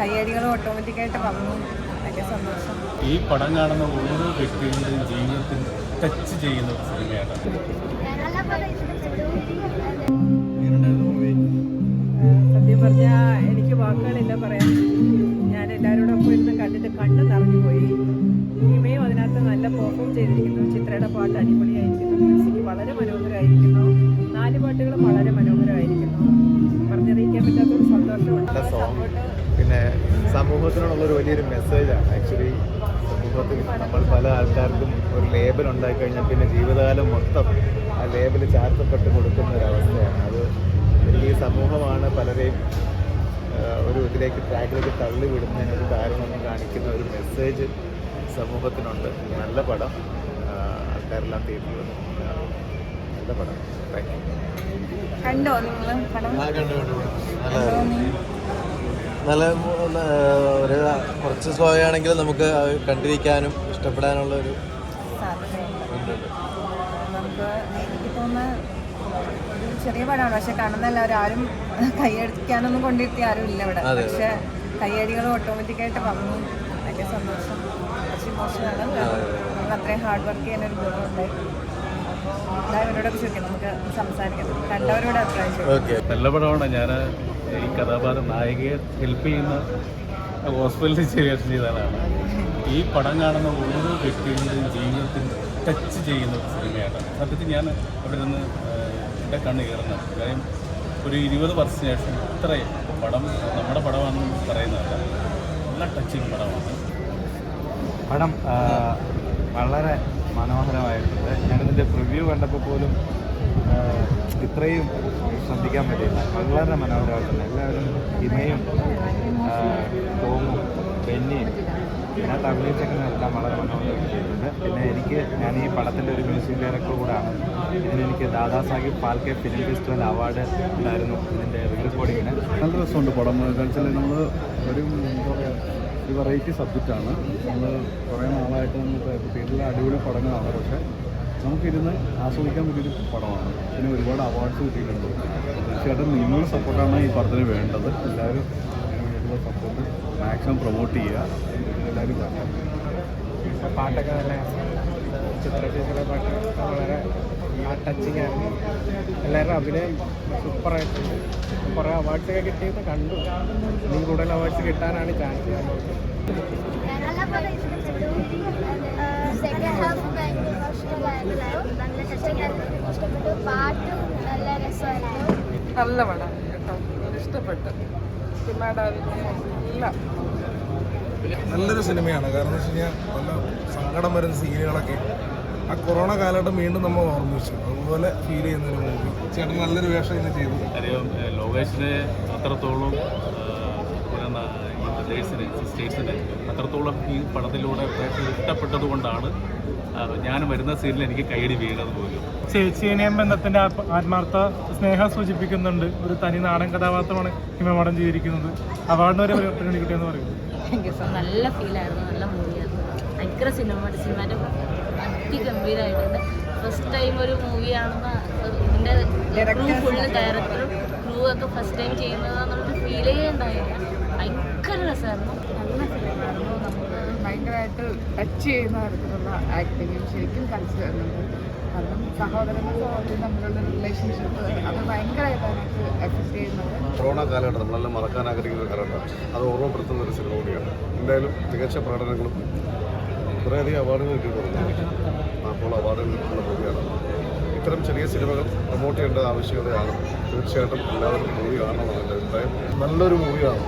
കയ്യടികളും ഓട്ടോമാറ്റിക്കായിട്ട് വന്നു. വലിയ സന്തോഷം. ഈ പടം കാണുന്ന ഓരോ വ്യക്തികളുടെയും ജീവിതത്തിൽ ടച്ച് ചെയ്യുന്ന ഒരു സിനിമയാണ്. സത്യം പറഞ്ഞാൽ എനിക്ക് വാക്കുകളില്ല പറയാൻ. ഞാൻ എല്ലാവരോടൊപ്പം ഇരുന്ന് കണ്ടിട്ട് കണ്ണ് നിറഞ്ഞു പോയി. സിനിമയും അതിനകത്ത് നല്ല പെർഫോം ചെയ്തിരിക്കുന്നു. ചിത്രയുടെ പാട്ട് അടിപൊളിയായിരിക്കുന്നു. മ്യൂസിക് വളരെ മനോഹരമായിരിക്കുന്നു. നാല് പാട്ടുകളും വളരെ മനോഹരമായിരിക്കുന്നു. പറഞ്ഞറിയിക്കാൻ പറ്റാത്തൊരു സന്തോഷമുണ്ട്. പിന്നെ സമൂഹത്തിനോടുള്ള ഒരു വലിയൊരു മെസ്സേജാണ് ആക്ച്വലി സമൂഹത്തിൽ നമ്മൾ പല ആൾക്കാർക്കും ഒരു ലേബൽ ഉണ്ടായി കഴിഞ്ഞാൽ പിന്നെ ജീവിതകാലം മൊത്തം ആ ലേബൽ ചാർത്തപ്പെട്ട് കൊടുക്കുന്ന ഒരു അവസ്ഥയാണ്. അത് ഈ സമൂഹമാണ് പലരെയും ഒരു ഇതിലേക്ക് ട്രാക്കിലേക്ക് തള്ളി വിടുന്നതിനൊരു കാരണമെന്ന് കാണിക്കുന്ന ഒരു മെസ്സേജ് സമൂഹത്തിനുണ്ട്. നല്ല പടം. ആൾക്കാരെല്ലാം തീരുന്നത് നല്ല പടം. താങ്ക് യു കണ്ടോ നിങ്ങൾ പടം? നല്ല നല്ല, ഒരു കുറച്ച് സ്ലോ ആണെങ്കിൽ നമുക്ക് കണ്ടിരിക്കാനും ഇഷ്ടപ്പെടാനുള്ള ഒരു ചെറിയ പടമാണ് പക്ഷെ കാണുന്ന എല്ലാവരും ആരും കൈയടിക്കാനൊന്നും കൊണ്ടിരുത്തി ആരും ഇല്ല ഇവിടെ. പക്ഷെ ഓട്ടോമാറ്റിക് ഓട്ടോമാറ്റിക്കായിട്ട് വന്നു. വലിയ സന്തോഷം. കുറച്ച് ഇമോഷനാണ് നമുക്ക് അത്രയും ഹാർഡ് വർക്ക് ചെയ്യാൻ ഒരു ഗുണമുണ്ടായി എല്ലാവരോടൊക്കെ ചോദിക്കാം. നമുക്ക് സംസാരിക്കാം. കണ്ടവരോട് അഭിപ്രായം നല്ല പടമാണ്. ഞാൻ ഈ കഥാപാത്ര നായികയെ ഹെൽപ്പ് ചെയ്യുന്ന ഹോസ്പിറ്റലിൽ ശേഷം ചെയ്താലാണ് ഈ പടം കാണുന്ന ഓരോ വ്യക്തികളുടെയും ജീവിതത്തിൽ ടച്ച് ചെയ്യുന്ന ഒരു സിനിമയാണ്. സത്യത്തിൽ ഞാൻ അവിടെ നിന്ന് എന്റെ കണ്ണ് കയറുന്നത് കാര്യം ഒരു ഇരുപത് വർഷത്തിന് ശേഷം ഇത്രയും പടം നമ്മുടെ പടമാണെന്ന് പറയുന്നതല്ല നല്ല ടച്ചിങ് പടമാണ്. പടം വളരെ മനോഹരമായിട്ടുണ്ട്. ഞാനിതിന്റെ പ്രിവ്യൂ കണ്ടപ്പോൾ പോലും ഇത്രയും ശ്രദ്ധിക്കാൻ പറ്റില്ല വളരെ മനോഹരമായിട്ടുണ്ട് എല്ലാവരും ഹിമയും ആ, ടോമും ബെന്നിയും ഇതിനകത്ത് എല്ലാം വളരെ മനോഹരമായിട്ട് ചെയ്തിട്ടുണ്ട്. പിന്നെ എനിക്ക് ഞാൻ ഈ പടത്തിന്റെ ഒരു മ്യൂസിക് ഡയറക്ടർ കൂടാണ്. ഇതിനെനിക്ക് Dada Saheb Phalke film festival award ഉണ്ടായിരുന്നു ഇതിന്റെ റെക്കോർഡിങ്ങിന് നല്ല രസമുണ്ട് പടം. വെച്ചാൽ നമ്മൾ ഒരു ഒരു വെറൈറ്റി സബ്ജക്റ്റാണ് നമ്മൾ കുറേ നാളായിട്ട് നമുക്ക് തിയേറ്ററിൽ അടിപൊളി പടങ്ങളാണ്. പക്ഷേ നമുക്കിരുന്ന് ആസ്വദിക്കാൻ പറ്റിയൊരു പടമാണ്. പിന്നെ ഒരുപാട് അവാർഡ്സ് കിട്ടിയിട്ടുണ്ട്. തീർച്ചയായിട്ടും നിങ്ങളുടെ സപ്പോർട്ടാണ് ഈ പടത്തിന് വേണ്ടത്. എല്ലാവരും ഇതിന് വേണ്ടിയിട്ടുള്ള സപ്പോർട്ട് മാക്സിമം പ്രൊമോട്ട് ചെയ്യുക. എല്ലാവരും പാട്ടൊക്കെ നല്ല ചിത്ര ചേച്ചിയുടെ പാട്ട് വളരെ ടച്ചിങ് ആയിരുന്നു എല്ലാവരുടെ അഭിനയം സൂപ്പറായിട്ടുണ്ട്. കുറേ അവാർഡ്സൊക്കെ കിട്ടിയത് കണ്ടു. ഇനി കൂടുതൽ അവാർഡ്സ് കിട്ടാനാണ് ചാൻസ് സെക്കൻഡ് ഹാഫ് നല്ല ഇഷ്ടപ്പെട്ടു പാട്ടും നല്ല രസമായിരുന്നു നല്ല പടം കേട്ടോ ഇഷ്ടപ്പെട്ടു സിനിമയുടെ എല്ലാം നല്ലൊരു സിനിമയാണ്. കാരണം എന്ന് വെച്ച് കഴിഞ്ഞാൽ നല്ല സങ്കടം വരുന്ന സീനുകളൊക്കെ ആ കൊറോണ കാലഘട്ടം വീണ്ടും നമ്മൾ ഓർമ്മിച്ചു. അതുപോലെ ഫീൽ ചെയ്യുന്ന ഒരു മൂവി ചേട്ടൻ നല്ലൊരു വേഷം ഇന്ന് ചെയ്തു. അറിയാം ലോകേഷിനെ അത്രത്തോളം സ്റ്റേറ്റ്സിന് അത്രത്തോളം ഈ പടത്തിലൂടെ ഇഷ്ടപ്പെട്ടത് കൊണ്ടാണ് ഞാൻ വരുന്ന സീനിൽ എനിക്ക് കൈയടി വീണത് പോലും. ചേച്ചിയെയും ബന്ധത്തിന്റെ ആത്മാർത്ഥ സ്നേഹം സൂചിപ്പിക്കുന്നുണ്ട്. ഒരു തനി നാടൻ കഥാപാത്രമാണ് ഹിമമടം ചെയ്തിരിക്കുന്നത്. അവാർഡിന് വരെ പരിഗണന കിട്ടിയെന്ന് പറയുന്നു. നല്ല ഫീലായിരുന്നു നല്ല മൂവിയായിരുന്നു. ഭയങ്കര സിനിമ സിനിമാന്റെ അതിഗംഭീരമായിട്ടുണ്ട് ഫസ്റ്റ് ടൈം ഒരു മൂവിയാണെന്ന് ഇതിന്റെ ഫുള്ള് ഡയറക്ടറും ക്രൂ ഒക്കെ ഫസ്റ്റ് ടൈം ചെയ്യുന്നതാണെന്നൊരു ഫീലേ ഉണ്ടായില്ല. ഭയങ്കര രസമായിരുന്നു. ഭയങ്കരമായിട്ട് ടച്ച് ചെയ്യുന്ന തരത്തിലുള്ള ആക്ടിങ്ങും ശരിക്കും കളിച്ചു തരുന്നുണ്ട് കാരണം സഹോദരനും സഹോദരനും തമ്മിലുള്ള റിലേഷൻഷിപ്പ് അത് ഭയങ്കരമായിട്ടാണ് എനിക്ക് എഫക്ട് ചെയ്യുന്നത്. കൊറോണ കാലഘട്ടം നമ്മളെല്ലാം മറക്കാൻ ആഗ്രഹിക്കുന്ന കാലഘട്ടം. അത് ഓർമ്മപ്പെടുത്തുന്ന ഒരു സിനിമ കൂടിയാണ്. എന്തായാലും മികച്ച പ്രകടനങ്ങളും കുറേയധികം അവാർഡുകൾ കിട്ടിയിട്ടുണ്ട്. അപ്പോൾ അവാർഡുകൾ കിട്ടുന്ന മൂവിയാണ് ഇത്തരം ചെറിയ സിനിമകൾ പ്രൊമോട്ട് ചെയ്യേണ്ട ആവശ്യകതയാണ്. തീർച്ചയായിട്ടും എല്ലാവരും മൂവി എന്റെ അഭിപ്രായം. നല്ലൊരു മൂവിയാണ്.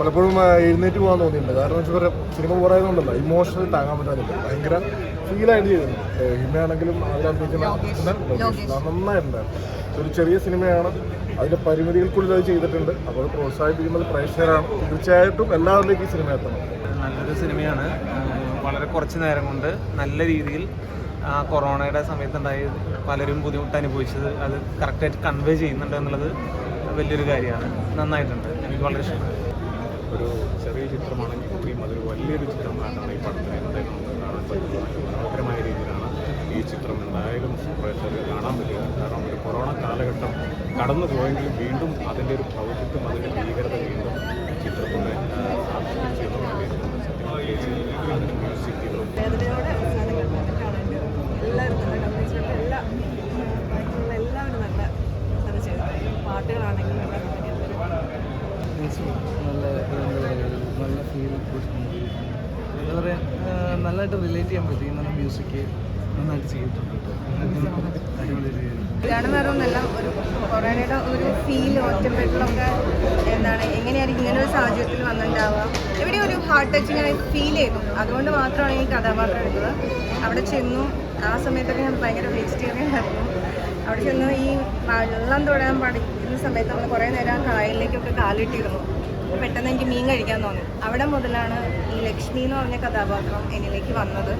പലപ്പോഴും എഴുന്നേറ്റ് പോകാൻ തോന്നിയിട്ടുണ്ട്. കാരണം വെച്ചാൽ പറയാം സിനിമ പോരായതുകൊണ്ടല്ല ഇമോഷണൽ താങ്ങാൻ പറ്റാതില്ല ഭയങ്കര ഫീലായിട്ട് ചെയ്തു ഹിമയാണെങ്കിലും അതിലഭിനയിക്കുന്ന നന്നായിട്ടുണ്ടായിരുന്നു ഒരു ചെറിയ സിനിമയാണ്. അതിന്റെ പരിമിതികൾക്കുള്ളിൽ അത് ചെയ്തിട്ടുണ്ട്. അപ്പോൾ പ്രോത്സാഹിപ്പിക്കുന്നത് പ്രേക്ഷകരാണ്. തീർച്ചയായിട്ടും എല്ലാവരിലേക്കും ഈ സിനിമ എത്തണം. നല്ലൊരു സിനിമയാണ്. വളരെ കുറച്ച് നേരം കൊണ്ട് നല്ല രീതിയിൽ ആ കൊറോണയുടെ സമയത്തുണ്ടായി പലരും ബുദ്ധിമുട്ട് അനുഭവിച്ചത് അത് കറക്റ്റായിട്ട് കൺവേ ചെയ്യുന്നുണ്ട് എന്നുള്ളത് വലിയൊരു കാര്യമാണ്. നന്നായിട്ടുണ്ട്. എനിക്ക് വളരെ ഇഷ്ടമായി ഒരു ചെറിയ ചിത്രമാണെങ്കിൽ കൂടിയും അതൊരു വലിയൊരു ചിത്രമായിട്ടാണ് ഈ പടത്തിന് എന്തായാലും നമുക്ക് കാണാൻ പറ്റുന്നത്. മനോഹരമായ രീതിയിലാണ് ഈ ചിത്രം എന്തായാലും പ്രേക്ഷകർ കാണാൻ പറ്റുക. കാരണം ഒരു കൊറോണ കാലഘട്ടം കടന്നു പോയെങ്കിലും വീണ്ടും അതിന്റെ ഒരു ഭൗതിത്വം അതിന്റെ ഭീകരത വീണ്ടും ചിത്രത്തിന്റെ പാട്ടുകളാണെങ്കിലും ആ, ഫീൽ മൂവി വളരെ ആ, നല്ലതായിട്ട് റിലേറ്റ് ചെയ്യാൻ പറ്റി. നല്ല മ്യൂസിക് നന്നായിട്ട് ചെയ്തിട്ടുണ്ട് ഒരു ഫീൽ ഒറ്റപ്പെടലൊക്കെ എന്താണ് എങ്ങനെയായിരിക്കും ഇങ്ങനെ ഒരു സാഹചര്യത്തിൽ വന്നിട്ടുണ്ടാവുക ഇവിടെ ഒരു ഹാർട്ട് ടച്ചിങ് ആയി ഫീൽ ചെയ്തു. അതുകൊണ്ട് മാത്രമാണ് ഈ കഥാപാത്രം എടുത്തത്. അവിടെ ചെന്നു. ആ സമയത്തൊക്കെ ഞാൻ ഭയങ്കര വെജിറ്റേറിയൻ ആയിരുന്നു. അവിടെ ചെന്ന് ഈ വെള്ളം തൊടാൻ പഠിക്കുന്ന സമയത്ത് നമ്മൾ കുറേ നേരം കായലിലേക്കൊക്കെ കാലിട്ടിരുന്നു. പെട്ടെന്ന് എനിക്ക് മീൻ കഴിക്കാൻ തോന്നി. അവിടെ മുതലാണ് ഈ ലക്ഷ്മി എന്ന് പറഞ്ഞ കഥാപാത്രം എന്നിലേക്ക് വന്നത്.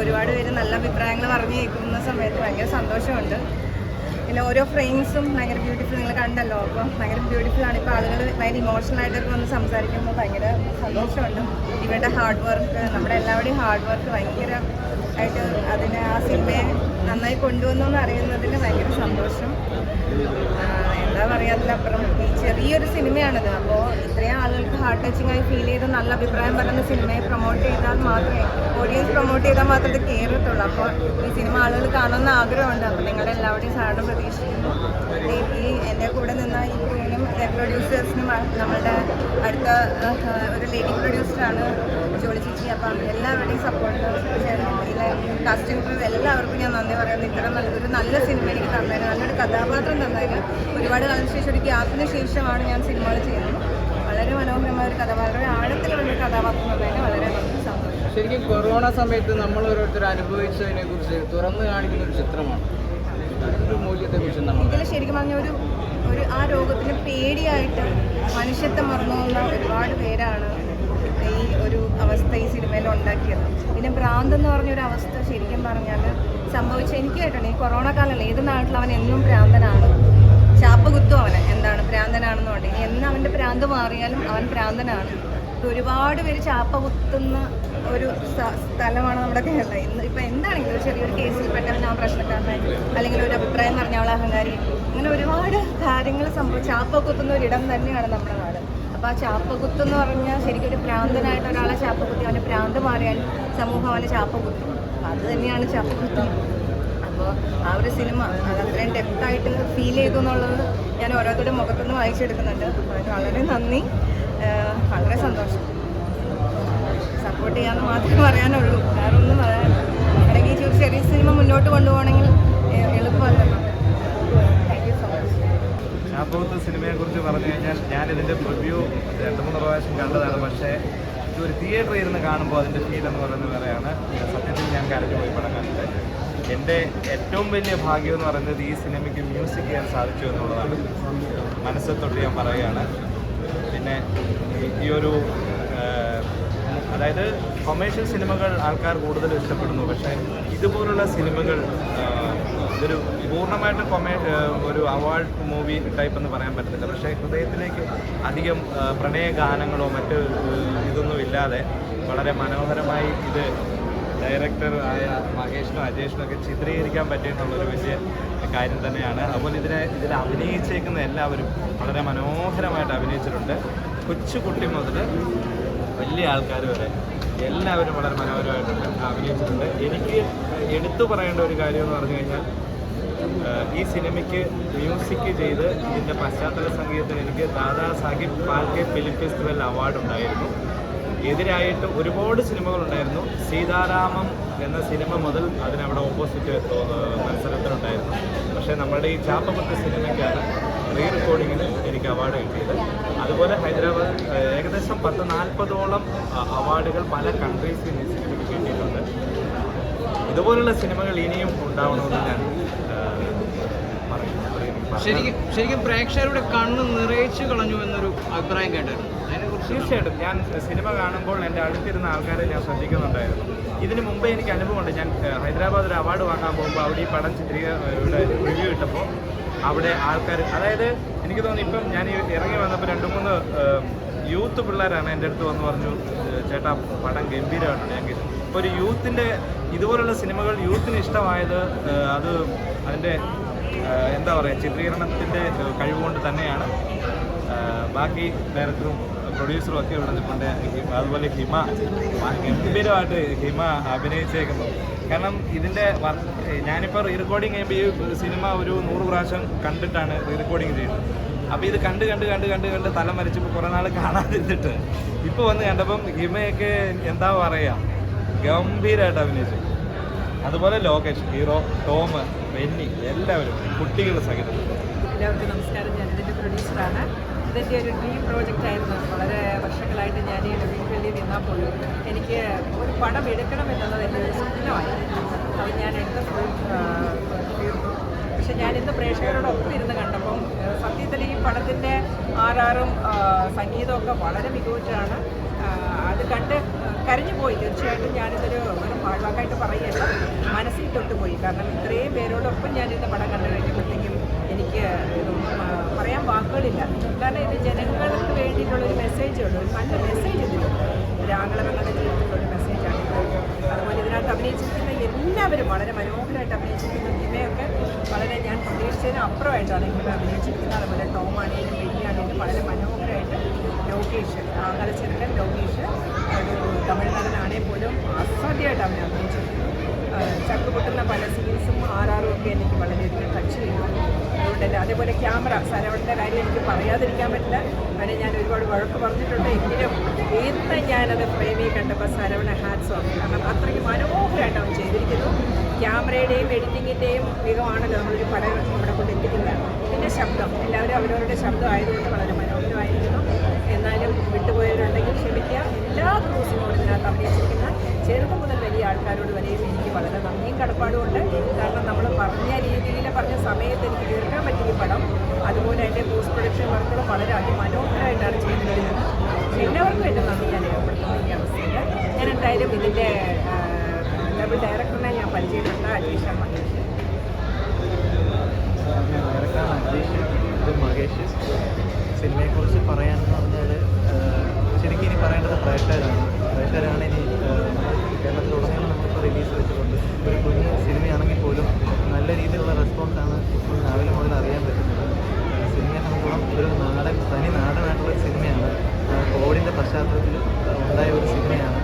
ഒരുപാട് പേര് നല്ല അഭിപ്രായങ്ങൾ പറഞ്ഞു കേൾക്കുന്ന സമയത്ത് ഭയങ്കര സന്തോഷമുണ്ട്. പിന്നെ ഓരോ ഫ്രെയിംസും ഭയങ്കര ബ്യൂട്ടിഫുൾ നിങ്ങൾ കണ്ടല്ലോ. അപ്പോൾ ഭയങ്കര ബ്യൂട്ടിഫുൾ ആണ്. ഇപ്പോൾ ആളുകൾ ഭയങ്കര ഇമോഷണൽ ആയിട്ടൊക്കെ വന്ന് സംസാരിക്കുമ്പോൾ ഭയങ്കര സന്തോഷമുണ്ട്. ഇവരുടെ ഹാർഡ് വർക്ക് നമ്മുടെ എല്ലാവരുടെയും ഹാർഡ് വർക്ക് ഭയങ്കര ആയിട്ട് അതിനെ ആ സിനിമയെ നന്നായി കൊണ്ടുവന്നു എന്ന് അറിയുന്നതിന് ഭയങ്കര സന്തോഷം. എന്താ പറയാതിലപ്പുറം ഈ ചെറിയൊരു സിനിമയാണിത്. അപ്പോൾ ഇത്രയും ആളുകൾക്ക് ഹാർട്ട് ടച്ചിങ് ആയി ഫീൽ ചെയ്ത് നല്ല അഭിപ്രായം പറയുന്ന സിനിമയെ പ്രൊമോട്ട് ചെയ്താൽ മാത്രമേ ഓഡിയൻസ് പ്രൊമോട്ട് ചെയ്താൽ മാത്രമേ കയറത്തുള്ളൂ അപ്പോൾ ഈ സിനിമ ആളുകൾ കാണുന്ന ആഗ്രഹമുണ്ട്. അപ്പോൾ നിങ്ങളുടെ എല്ലാവരുടെയും സഹായം പ്രതീക്ഷിക്കുന്നു ഈ എന്റെ കൂടെ നിന്ന ഈ ക്രൂവിനും പ്രൊഡ്യൂസേഴ്സിനും നമ്മളുടെ അടുത്ത ഒരു ലേഡി പ്രൊഡ്യൂസറാണ് ജോളി ചേച്ചി. അപ്പം എല്ലാവരുടെയും സപ്പോർട്ട് ഇതിലെ കാസ്റ്റിംഗ് ക്രൂ എല്ലാവർക്കും ഞാൻ നന്ദി പറയുന്നു. നല്ല ഒരു നല്ല സിനിമ എനിക്ക് തന്നതിന് നല്ലൊരു കഥാപാത്രം തന്നതിന് ഒരുപാട് കാലത്തിന് ശേഷം ഒരു ഗ്യാപ്പിന് ശേഷമാണ് ഞാൻ സിനിമകൾ ചെയ്യുന്നത്. വളരെ മനോഹരമായ ഒരു കഥ വളരെ ആഴത്തിലുള്ള ഒരു കഥാപാത്രം തന്നെ വളരെ സന്തോഷം. ശരിക്കും കൊറോണ സമയത്ത് നമ്മൾ ഓരോരുത്തർ അനുഭവിച്ചതിനെ കുറിച്ച് തുറന്നു കാണിക്കുന്ന ഒരു ചിത്രമാണ്. ഇതിൽ ശരിക്കും പറഞ്ഞ ഒരു ഒരു ആ രോഗത്തിന് പേടിയായിട്ട് മനുഷ്യത്വം മറന്നു പോകുന്ന ഒരുപാട് പേരാണ് ഈ ഒരു അവസ്ഥ ഈ സിനിമയിൽ ഉണ്ടാക്കിയത്. പിന്നെ ഭ്രാന്ത് എന്ന് പറഞ്ഞൊരു അവസ്ഥ ശരിക്കും പറഞ്ഞാൽ സംഭവിച്ച എനിക്ക് കേട്ടോ ഈ കൊറോണ കാലമല്ല ഏത് നാട്ടിൽ അവൻ എന്നും ഭ്രാന്തനാണ്? ചാപ്പ് കുത്തും അവന്. എന്താണ് ഭ്രാന്തനാണെന്ന് പറഞ്ഞു ഇനി എന്ന് അവന്റെ ഭ്രാന്ത് മാറിയാലും അവൻ ഭ്രാന്തനാണ്. ഒരുപാട് പേര് ചാപ്പ കുത്തുന്ന ഒരു സ്ഥലമാണ് നമ്മുടെ കേരളം. ഇന്ന് ഇപ്പം എന്താണെങ്കിലും ചെറിയൊരു കേസിൽ പെട്ടവൻ ആ പ്രശ്നക്കാരനായി അല്ലെങ്കിൽ ഒരു അഭിപ്രായം പറഞ്ഞ അവൾ അഹങ്കാരി. അങ്ങനെ ഒരുപാട് കാര്യങ്ങൾ സംഭവം ചാപ്പ കുത്തുന്ന ഒരിടം തന്നെയാണ് നമ്മുടെ നാട്. അപ്പോൾ ആ ചാപ്പകുത്ത് എന്ന് പറഞ്ഞാൽ ശരിക്കും ഒരു ഭ്രാന്തനായിട്ട് ഒരാളെ ചാപ്പകുത്തി അവന്റെ ഭ്രാന്ത് മാറിയാൽ സമൂഹം അവനെ ചാപ്പകുത്തും അത് തന്നെയാണ് ചാപ്പകുത്ത് അപ്പോൾ ആ ഒരു സിനിമ അത് അത്രയും ഡെപ്തായിട്ട് ഫീൽ ചെയ്തു എന്നുള്ളത് ഞാൻ ഓരോരുത്തരുടെ മുഖത്തുനിന്ന് വായിച്ചെടുക്കുന്നുണ്ട് അപ്പോൾ അതിന് വളരെ നന്ദി. വളരെ സന്തോഷം. സപ്പോർട്ട് ചെയ്യാമെന്ന് മാത്രമേ പറയാനുള്ളൂ. വേറെ ഒന്നും പറയാൻ അല്ലെങ്കിൽ ഈ ചെറിയ സിനിമ മുന്നോട്ട് കൊണ്ടുപോകണമെങ്കിൽ എളുപ്പമല്ല. എളുപ്പമല്ലല്ലോ താങ്ക് യു സോ മച്ച് ഷാപ്പൂത്ത് സിനിമയെക്കുറിച്ച് പറഞ്ഞു കഴിഞ്ഞാൽ ഞാൻ ഇതിന്റെ പ്രിവ്യൂ രണ്ട് മൂന്ന് പ്രാവശ്യം കണ്ടതാണ്. പക്ഷേ ഒരു തിയേറ്ററിൽ ഇരുന്ന് കാണുമ്പോൾ അതിന്റെ ഫീൽ എന്ന് പറയുന്നത് വേറെയാണ്. സത്യത്തിൽ ഞാൻ കരഞ്ഞു പോയി പടം കണ്ടിട്ട്. എന്റെ ഏറ്റവും വലിയ ഭാഗ്യം എന്ന് പറയുന്നത് ഈ സിനിമയ്ക്ക് മ്യൂസിക് ചെയ്യാൻ സാധിച്ചു എന്നുള്ളതാണ്. മനസ്സിൽ തൊട്ട് ഞാൻ പറയുകയാണ്. പിന്നെ ഈ- ഒരു അതായത് കൊമേഴ്ഷ്യൽ സിനിമകൾ ആൾക്കാർ കൂടുതൽ ഇഷ്ടപ്പെടുന്നു. പക്ഷേ ഇതുപോലുള്ള സിനിമകൾ ഒരു പൂർണമായിട്ട് കൊമേ ഒരു അവാർഡ് മൂവി ടൈപ്പ് എന്ന് പറയാൻ പറ്റത്തില്ല. പക്ഷേ ഹൃദയത്തിലേക്ക് അധികം പ്രണയ ഗാനങ്ങളോ മറ്റ് ഇതൊന്നും ഇല്ലാതെ വളരെ മനോഹരമായി ഇത് ഡയറക്ടർ ആയ മഹേഷിനും അജേഷിനും ഒക്കെ ചിത്രീകരിക്കാൻ പറ്റിയെന്നുള്ളൊരു വലിയ കാര്യം തന്നെയാണ്. അതുപോലെ ഇതിനെ ഇതിൽ അഭിനയിച്ചേക്കുന്ന എല്ലാവരും വളരെ മനോഹരമായിട്ട് അഭിനയിച്ചിട്ടുണ്ട്. കൊച്ചു കുട്ടി മുതൽ വലിയ ആൾക്കാർ വരെ എല്ലാവരും വളരെ മനോഹരമായിട്ടുണ്ട് അഭിനയിച്ചിട്ടുണ്ട്. എനിക്ക് എടുത്തു പറയേണ്ട ഒരു കാര്യം എന്ന് പറഞ്ഞു കഴിഞ്ഞാൽ ഈ സിനിമയ്ക്ക് മ്യൂസിക് ചെയ്ത് ഇതിന്റെ പശ്ചാത്തല സംഗീതത്തിന് എനിക്ക് Dada Saheb Phalke film festival award ഉണ്ടായിരുന്നു. എതിരായിട്ട് ഒരുപാട് സിനിമകളുണ്ടായിരുന്നു സീതാരാമം എന്ന സിനിമ മുതൽ അതിനവിടെ ഓപ്പോസിറ്റ് മത്സരത്തിനുണ്ടായിരുന്നു. പക്ഷേ നമ്മുടെ ഈ ചാപ്പകുത്ത് സിനിമയ്ക്കാണ് റീ റെക്കോർഡിങ്ങിന് എനിക്ക് അവാർഡ് കിട്ടിയത്. അതുപോലെ ഹൈദരാബാദ് ഏകദേശം പത്ത് നാൽപ്പതോളം അവാർഡുകൾ പല കൺട്രീസിൽ ഈ സിനിമയ്ക്ക് കിട്ടിയിട്ടുണ്ട്. ഇതുപോലുള്ള സിനിമകൾ ഇനിയും ഉണ്ടാവണമെന്ന് ഞാൻ. ശരിക്കും ശരിക്കും പ്രേക്ഷകരുടെ കണ്ണ് നിറയിച്ചു കളഞ്ഞു എന്നൊരു അഭിപ്രായം കേട്ടായിരുന്നു തീർച്ചയായിട്ടും. ഞാൻ സിനിമ കാണുമ്പോൾ എന്റെ അടുത്തിരുന്ന ആൾക്കാരെ ഞാൻ ശ്രദ്ധിക്കുന്നുണ്ടായിരുന്നു. ഇതിനു മുമ്പേ എനിക്ക് അനുഭവമുണ്ട്. ഞാൻ ഹൈദരാബാദിൽ അവാർഡ് വാങ്ങാൻ പോകുമ്പോൾ അവിടെ ഈ പടം ചിത്രീകരണയുടെ റിവ്യൂ ഇട്ടപ്പോൾ അവിടെ ആൾക്കാർ അതായത് എനിക്ക് തോന്നുന്നു ഇപ്പം ഞാൻ ഇറങ്ങി വന്നപ്പോൾ രണ്ട് മൂന്ന് യൂത്ത് പിള്ളേരാണ് എന്റെ അടുത്ത് വന്ന് പറഞ്ഞു ചേട്ടാ പടം ഗംഭീരമായിട്ടുണ്ട്. ഞങ്ങൾക്ക് ഇപ്പോൾ ഒരു യൂത്തിന്റെ ഇതുപോലുള്ള സിനിമകൾ യൂത്തിന് ഇഷ്ടമായത് അത് അതിന്റെ എന്താ പറയുക ചിത്രീകരണത്തിന്റെ കഴിവുകൊണ്ട് തന്നെയാണ്. ബാക്കി ഡയറക്ടറും പ്രൊഡ്യൂസറും ഒക്കെ ഇവിടെ നിൽപ്പുണ്ട്. അതുപോലെ ഹിമ. ഗംഭീരമായിട്ട് ഹിമ അഭിനയിച്ചേക്കുന്നു. കാരണം ഇതിന്റെ ഞാനിപ്പോൾ റീ റെക്കോർഡിങ് ചെയ്യുമ്പോൾ ഈ സിനിമ ഒരു നൂറ് പ്രാവശ്യം കണ്ടിട്ടാണ് റീ റെക്കോർഡിങ് ചെയ്യുന്നത്. അപ്പോൾ ഇത് കണ്ട് കണ്ട് കണ്ട് കണ്ട് കണ്ട് തല മരിച്ചപ്പോൾ കുറേ നാൾ കാണാതിരുന്നിട്ട് ഇപ്പോൾ വന്ന് കണ്ടപ്പം ഹിമയൊക്കെ എന്താ പറയുക ഗംഭീരമായിട്ട് അഭിനയിച്ചു. അതുപോലെ ലോകേഷ് ഹീറോ ടോം ബെന്നി എല്ലാവരും കുട്ടികൾ സഹിതം. എല്ലാവർക്കും നമസ്കാരം. ഞാൻ ഇതിന്റെ പ്രൊഡ്യൂസറാണ് ഇതെന്റെ ഒരു ഡ്രീം പ്രോജക്റ്റ് ആയിരുന്നു. വളരെ വർഷങ്ങളായിട്ട് ഞാൻ ഈ വീട്ടിൽ നിന്നാൽ പോലും എനിക്ക് ഒരു പടം എടുക്കണം എന്നുള്ളത് എന്റെ ഒരു സ്വപ്നമായിരുന്നു അത് ഞാൻ എടുത്ത ഫുൾ പക്ഷെ ഞാൻ ഇന്ന് പ്രേക്ഷകരോടൊപ്പം ഇരുന്ന് കണ്ടപ്പം സത്യത്തിൽ ഈ പടത്തിന്റെ ആറാറും സംഗീതമൊക്കെ വളരെ മികവുറ്റാണ് അത് കണ്ട് കരഞ്ഞു പോയി. തീർച്ചയായിട്ടും ഞാനിതൊരു ഒരു പാഴ്വാക്കായിട്ട് പറയുകയല്ല മനസ്സിൽ തൊട്ടുപോയി. കാരണം ഇത്രയും പേരോടൊപ്പം ഞാൻ ഇന്ന് പടം കണ്ടു കഴിഞ്ഞപ്പോഴത്തേക്കും എനിക്ക് പറയാൻ വാക്കുകളില്ല. കാരണം ഇത് ജനങ്ങൾക്ക് വേണ്ടിയിട്ടുള്ളൊരു മെസ്സേജ് ഉണ്ട് ഒരു നല്ല മെസ്സേജ് ഇതിലുണ്ട് ഒരു ജീവിതത്തിലുള്ള മെസ്സേജാണ് അതുപോലെ ഇതിനകത്ത് അഭിനയിച്ചിരിക്കുന്ന എല്ലാവരും വളരെ മനോഹരമായിട്ട് അഭിനയിച്ചിരിക്കുന്ന ഹിമയൊക്കെ വളരെ ഞാൻ പ്രതീക്ഷിച്ചതിന് അപ്പുറമായിട്ടാണ് ഇവിടെ അഭിനയിച്ചിരിക്കുന്നത്. അതുപോലെ ടോമാണെങ്കിലും വെള്ളിയാണെങ്കിലും വളരെ മനോഹരമായിട്ട് ലോകേഷ് ആങ്ങളച്ചെറുക്കൻ ലോകേഷ് ഒരു തമിഴ്നാടനാണെ പോലും അസാധ്യമായിട്ട് അവനെ അഭിനയിച്ചിരിക്കുന്നു. ചക്ക് പൊട്ടുന്ന പല സീൻസും ആറാറും ഒക്കെ എനിക്ക് വളരെയധികം ടച്ച് ചെയ്തു. അതുകൊണ്ട് തന്നെ അതേപോലെ ക്യാമറ സരവണന്റെ കാര്യം എനിക്ക് പറയാതിരിക്കാൻ പറ്റില്ല. അവനെ ഞാൻ ഒരുപാട് വഴക്ക് പറഞ്ഞിട്ടുണ്ട്. എങ്കിലും ഇന്ന് ഞാനത് പ്രേമിയെ കണ്ടപ്പോൾ സരവണ ഹാറ്റ്സ് ഓഫ് കാരണം അത്രയ്ക്ക് മനോഹരമായിട്ട് അവൻ ചെയ്തിരിക്കുന്നു. ക്യാമറയുടെയും എഡിറ്റിങ്ങിന്റെയും മികവാണല്ലോ. നമ്മളൊരു പടം ഇവിടെ കൊണ്ട് എത്തിക്കുന്നത്. പിന്നെ ശബ്ദം. എല്ലാവരും അവരവരുടെ ശബ്ദം ആയതുകൊണ്ട് വളരെ മനോഹരമായിരിക്കുന്നു. എന്നാലും വിട്ടുപോയവരുണ്ടെങ്കിൽ ക്ഷമിക്കുക. എല്ലാ ക്രൂസിനോടും ഇതിനകത്ത് അഭിനയിച്ചിരിക്കുന്ന ചെറുപ്പം മുതൽ വലിയ ആൾക്കാരോട് വരെയും എനിക്ക് വളരെ നന്ദിയും കടപ്പാടും ഉണ്ട് കാരണം നമ്മൾ പറഞ്ഞ രീതിയിൽ പറഞ്ഞ സമയത്ത് എനിക്ക് തീർക്കാൻ പറ്റിയ പടം അതുപോലെ അതിന്റെ പോസ്റ്റ് പ്രൊഡക്ഷൻ വർക്കുകൾ വളരെ അതിമനോഹരമായിട്ടാണ് ചെയ്തിരിക്കുന്നത്. എല്ലാവർക്കും എന്റെ നന്ദി ഞാൻ രേഖപ്പെടുത്തുന്ന അവസ്ഥയിൽ ഞാൻ എന്തായാലും ഇതിന്റെ ഡബിൾ ഡയറക്ടറിനെ ഞാൻ പരിചയപ്പെട്ട അജീഷ് ഇത് മഹേഷ്. സിനിമയെക്കുറിച്ച് പറയാനെന്ന് പറഞ്ഞാൽ ശരിക്കും ഇനി പറയേണ്ടത് പ്രേക്ഷകരാണ്. പ്രേക്ഷകരാണ് ഇനി കേരളത്തിലുടനീളം നമ്മളിപ്പോൾ റിലീസ് വെച്ചിട്ടുണ്ട് ഒരു കുഞ്ഞ് സിനിമയാണെങ്കിൽ പോലും നല്ല രീതിയിലുള്ള റെസ്പോൺസാണ് ഇപ്പോൾ രാവിലെ മുതൽ അറിയാൻ പറ്റുന്നത്. സിനിമയെ സംബന്ധിച്ചോളം ഒരു നാടൻ തനി നാടനായിട്ടുള്ള സിനിമയാണ്. കോവിഡിന്റെ പശ്ചാത്തലത്തിൽ ഉണ്ടായ ഒരു സിനിമയാണ്.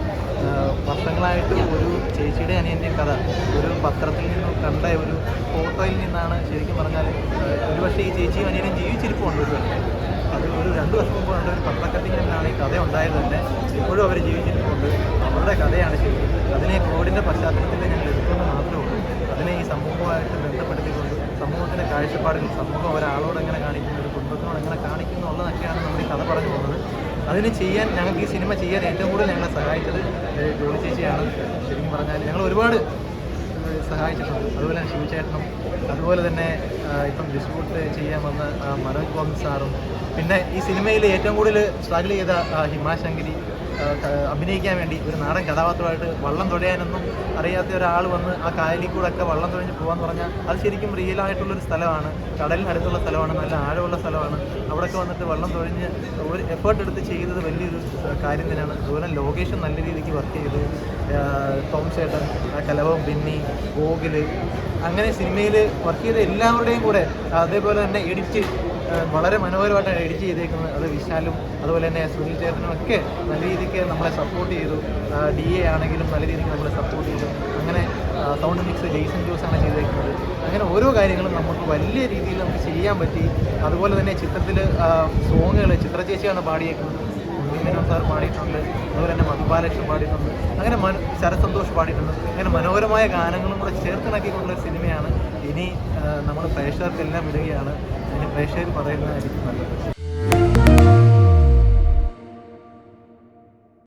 വർഷങ്ങളായിട്ട് ഒരു ചേച്ചിയുടെ അനിയന്റെ കഥ ഒരു പത്രത്തിൽ നിന്നും കണ്ട ഒരു ഫോട്ടോയിൽ നിന്നാണ് ശരിക്കും പറഞ്ഞാൽ ഒരുപക്ഷെ ഈ ചേച്ചിയും അനിയനും ജീവിച്ചിരിപ്പുണ്ട് ഒരു ഒരു രണ്ട് വർഷം മുമ്പ് കണ്ട ഒരു പത്രക്കത്തിങ്ങിലാണ് ഈ കഥ ഉണ്ടായത് തന്നെ ഇപ്പോഴും അവർ ജീവിച്ചിട്ടുണ്ട് അവരുടെ കഥയാണ് ശരിക്കും. അതിനെ കോവിഡിന്റെ പശ്ചാത്തലത്തിൽ ഞങ്ങൾ എടുക്കുന്നത് മാത്രമേ ഉള്ളൂ. അതിനെ ഈ സമൂഹമായിട്ട് ബന്ധപ്പെടുത്തിക്കൊണ്ട് സമൂഹത്തിന്റെ കാഴ്ചപ്പാടുകൾ സമൂഹം ഒരാളോട് എങ്ങനെ കാണിക്കുന്നു ഒരു കുടുംബത്തിനോട് എങ്ങനെ കാണിക്കുന്നു ഉള്ളതൊക്കെയാണ് നമ്മൾ ഈ കഥ പറഞ്ഞു പോകുന്നത്. അതിന് ചെയ്യാൻ ഞങ്ങൾക്ക് ഈ സിനിമ ചെയ്യാൻ ഏറ്റവും കൂടുതൽ ഞങ്ങളെ സഹായിച്ചത് ജോലി ചേച്ചിയാണ്. ശരിക്കും പറഞ്ഞാൽ ഞങ്ങൾ ഒരുപാട് സഹായിച്ചിട്ടുണ്ട്. അതുപോലെ തന്നെ ശിവചേട്ടനും അതുപോലെ തന്നെ ഇപ്പം ഡിസ്ട്രിബ്യൂട്ട് ചെയ്യാൻ വന്ന മനോജ് ഗോവിന്ദ് സാറും പിന്നെ ഈ സിനിമയിൽ ഏറ്റവും കൂടുതൽ സ്ട്രഗിൾ ചെയ്ത ഹിമാശങ്കരി അഭിനയിക്കാൻ വേണ്ടി ഒരു നാടൻ കഥാപാത്രമായിട്ട് വള്ളം തുഴയാനൊന്നും അറിയാത്ത ഒരാൾ വന്ന് ആ കായലിൽ കൂടെ ഒക്കെ വള്ളം തുഴഞ്ഞ് പോകാന്ന് പറഞ്ഞാൽ അത് ശരിക്കും റിയൽ ആയിട്ടുള്ളൊരു സ്ഥലമാണ്. കടലിനടുത്തുള്ള സ്ഥലമാണ് നല്ല ആഴമുള്ള സ്ഥലമാണ്. അവിടെയൊക്കെ വന്നിട്ട് വള്ളം തുഴഞ്ഞ് ഒരു എഫേർട്ട് എടുത്ത് ചെയ്തത് വലിയൊരു കാര്യം തന്നെയാണ്. അതുപോലെ ലൊക്കേഷൻ നല്ല രീതിക്ക് വർക്ക് ചെയ്ത് ടോം ചേട്ടൻ കലവം ബിന്നി ഗോകുൽ അങ്ങനെ സിനിമയിൽ വർക്ക് ചെയ്ത എല്ലാവരുടെയും കൂടെ അതേപോലെ തന്നെ എഡിറ്റ് വളരെ മനോഹരമായിട്ടാണ് എഡിറ്റ് ചെയ്തേക്കുന്നത്. അത് വിശാലും അതുപോലെ തന്നെ സുനിൽ ചേട്ടനും ഒക്കെ നല്ല രീതിക്ക് നമ്മളെ സപ്പോർട്ട് ചെയ്തു. ഡി എ ആണെങ്കിലും നല്ല രീതിക്ക് നമ്മളെ സപ്പോർട്ട് ചെയ്തു. അങ്ങനെ സൗണ്ട് മിക്സ് ജെയ്സൺ ജോസാണ് ചെയ്തേക്കുന്നത്. അങ്ങനെ ഓരോ കാര്യങ്ങളും നമുക്ക് വലിയ രീതിയിൽ നമുക്ക് ചെയ്യാൻ പറ്റി. അതുപോലെ തന്നെ ചിത്രത്തിൽ സോങ്ങുകൾ ചിത്രചേച്ചിയാണ് പാടിയേക്കുന്നത്. ഉണ്ണിമേനോൻ സാർ പാടിയിട്ടുണ്ട്. അതുപോലെ തന്നെ മധുബാലകൃഷ്ണൻ പാടിയിട്ടുണ്ട്. അങ്ങനെ മന ശരസന്തോഷ് സന്തോഷ് പാടിയിട്ടുണ്ട്. അങ്ങനെ മനോഹരമായ ഗാനങ്ങളും കൂടെ ചേർത്തിണക്കിക്കൊണ്ടുള്ള ഒരു സിനിമയാണ്. ഇനി നമ്മൾ പ്രേക്ഷകർക്കെല്ലാം വിടുകയാണ്. പ്രേക്ഷകർ പറയുന്നതായിരിക്കും നല്ലത്.